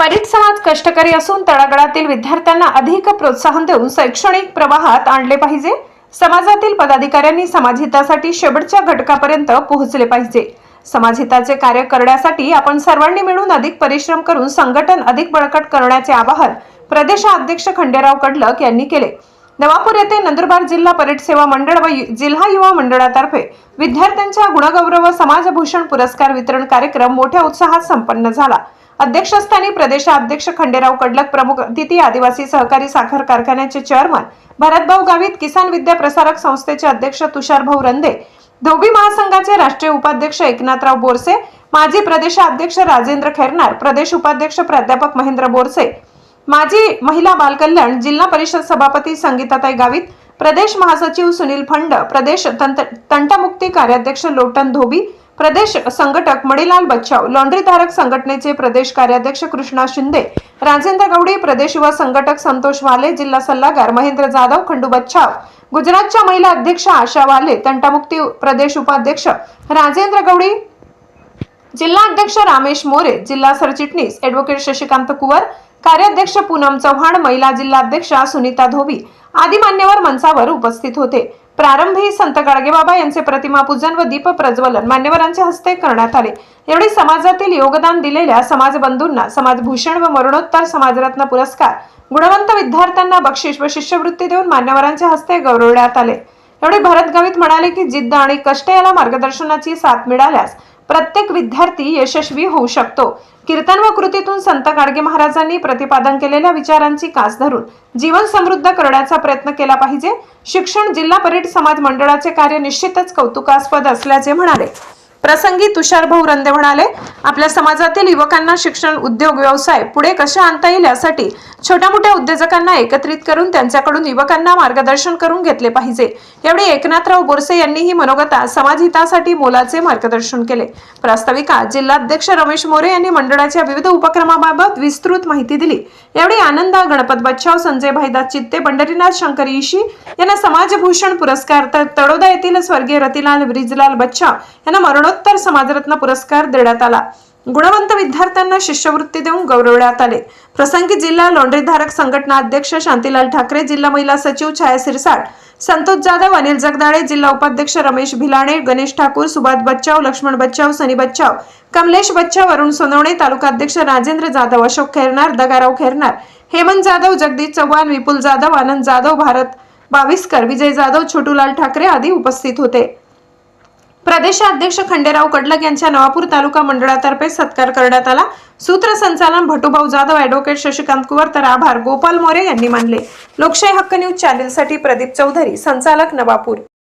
परीट समाज कष्टकरी असून तळागळातील विद्यार्थ्यांना अधिक प्रोत्साहन देऊन शैक्षणिक प्रवाहात आणले पाहिजे. समाजातील पदाधिकाऱ्यांनी समाजहितासाठी शेवटच्या घटकापर्यंत पोहोचले पाहिजे. समाजहिताचे कार्य करण्यासाठी आपण सर्वांनी मिळून अधिक परिश्रम करून संघटन अधिक बळकट करण्याचे आवाहन प्रदेशाध्यक्ष खंडेराव कडलक यांनी केले. नवापूर येथे नंदुरबार जिल्हा परीट सेवा मंडळ व यु- जिल्हा युवा मंडळातर्फे विद्यार्थ्यांच्या गुणगौरव व समाजभूषण पुरस्कार वितरण कार्यक्रम मोठ्या उत्साहात संपन्न झाला. अध्यक्षस्थानी प्रदेशाध्यक्ष खंडेराव कडलक प्रमुख अतिथी आदिवासी सहकारी साखर कारखान्याचे चेअरमन भरतभाऊ गावित किसान विद्या प्रसारक संस्थेचे अध्यक्ष तुषारभाऊ रंदे धोबी महासंघाचे राष्ट्रीय उपाध्यक्ष एकनाथराव बोरसे माजी प्रदेशाध्यक्ष राजेंद्र खैरनार प्रदेश उपाध्यक्ष प्राध्यापक महेंद्र बोरसे माजी महिला बालकल्याण जिल्हा परिषद सभापती संगीताताई गावित प्रदेश महासचिव सुनील फंड प्रदेश तंत तंटमुक्ती कार्याध्यक्ष लोटन धोबी प्रदेश संघटक मणिलाल बच्चाव लॉन्ड्रीधारक संघटनेचे प्रदेश कार्याध्यक्ष कृष्णा शिंदे राजेंद्र गवडी प्रदेश युवा संघटक संतोष वाले जिल्हा सल्लागार महेंद्र जाधव खंडू बच्चाव गुजरातच्या महिला अध्यक्ष आशा वाले तंटामुक्ती प्रदेश उपाध्यक्ष राजेंद्र गवडी जिल्हा अध्यक्ष रामेश मोरे जिल्हा सरचिटणीस ॲडव्होकेट शशिकांत कुवर कार्याध्यक्ष पूनम चव्हाण महिला जिल्हाध्यक्षा सुनीता धोबी आदी मान्यवर मंचावर उपस्थित होते. प्रारंभी संत गाडगेबाबा यांचे प्रतिमा पूजन व दीप प्रज्वलन मान्यवरांच्या हस्ते करण्यात आले. एवढी समाजातील योगदान दिलेल्या समाजबंधूंना समाजभूषण व मरणोत्तर समाजरत्न पुरस्कार गुणवंत विद्यार्थ्यांना बक्षीस व शिष्यवृत्ती देऊन मान्यवरांच्या हस्ते गौरवण्यात आले. एवढे भरत गावित म्हणाले की जिद्द आणि कष्ट याला मार्गदर्शनाची साथ मिळाल्यास प्रत्येक विद्यार्थी यशस्वी होऊ शकतो. कीर्तन व कृतीतून संत गाडगे महाराजांनी प्रतिपादन केलेल्या विचारांची कास धरून जीवन समृद्ध करण्याचा प्रयत्न केला पाहिजे. शिक्षण जिल्हा परीट समाज मंडळाचे कार्य निश्चितच कौतुकास्पद असल्याचे म्हणाले. प्रसंगी तुषार भाऊ रंदे म्हणाले आपल्या समाजातील युवकांना शिक्षण उद्योग व्यवसाय पुढे कसे आणता येईल यासाठी छोट्या मोठ्या उद्योजकांना एकत्रित करून त्यांच्याकडून युवकांना मार्गदर्शन करून घेतले पाहिजे. यावेळी एकनाथराव बोरसे यांनी ही मनोगता समाजहितासाठी मोलाचे मार्गदर्शन केले. प्रास्ताविका जिल्हाध्यक्ष रमेश मोरे यांनी मंडळाच्या विविध उपक्रमाबाबत विस्तृत माहिती दिली. यावेळी आनंदा गणपत बच्चाव संजय भाईदास चित्ते पंढरीनाथ शंकर ईशी यांना समाजभूषण पुरस्कार तर तळोदा येथील स्वर्गीय रतिलाल ब्रिजलाल बच्चाव यांना गुणोत्तर समाजरत्न पुरस्कार देण्यात आला. गुणवंत विद्यार्थ्यांना शिष्यवृत्ती देऊन गौरवण्यात आले. प्रसंगी जिल्हा लॉन्ड्रीधारक संघटना अध्यक्ष शांतीलाल ठाकरे जिल्हा महिला सचिव छाया सिरसाट संतोष जाधव अनिल जगदाळे जिल्हा उपाध्यक्ष रमेश भिलाणे गणेश ठाकूर सुभाष बच्चाव लक्ष्मण बच्चाव सनी बच्चाव कमलेश बच्चाव अरुण सोनवणे तालुका अध्यक्ष राजेंद्र जाधव अशोक खैरनार दगाराव खैरनार हेमंत जाधव जगदीश चव्हाण विपुल जाधव आनंद जाधव भारत बाविस्कर विजय जाधव छोटूलाल ठाकरे आदी उपस्थित होते. प्रदेशाध्यक्ष खंडेराव कडलक यांच्या नवापूर तालुका मंडळातर्फे सत्कार करण्यात आला. सूत्रसंचालन भटूभाऊ जाधव ॲडव्होकेट शशिकांत कुवर तर आभार गोपाल मोरे यांनी मानले. लोकशाही हक्क न्यूज चॅनेलसाठी प्रदीप चौधरी संचालक नवापूर.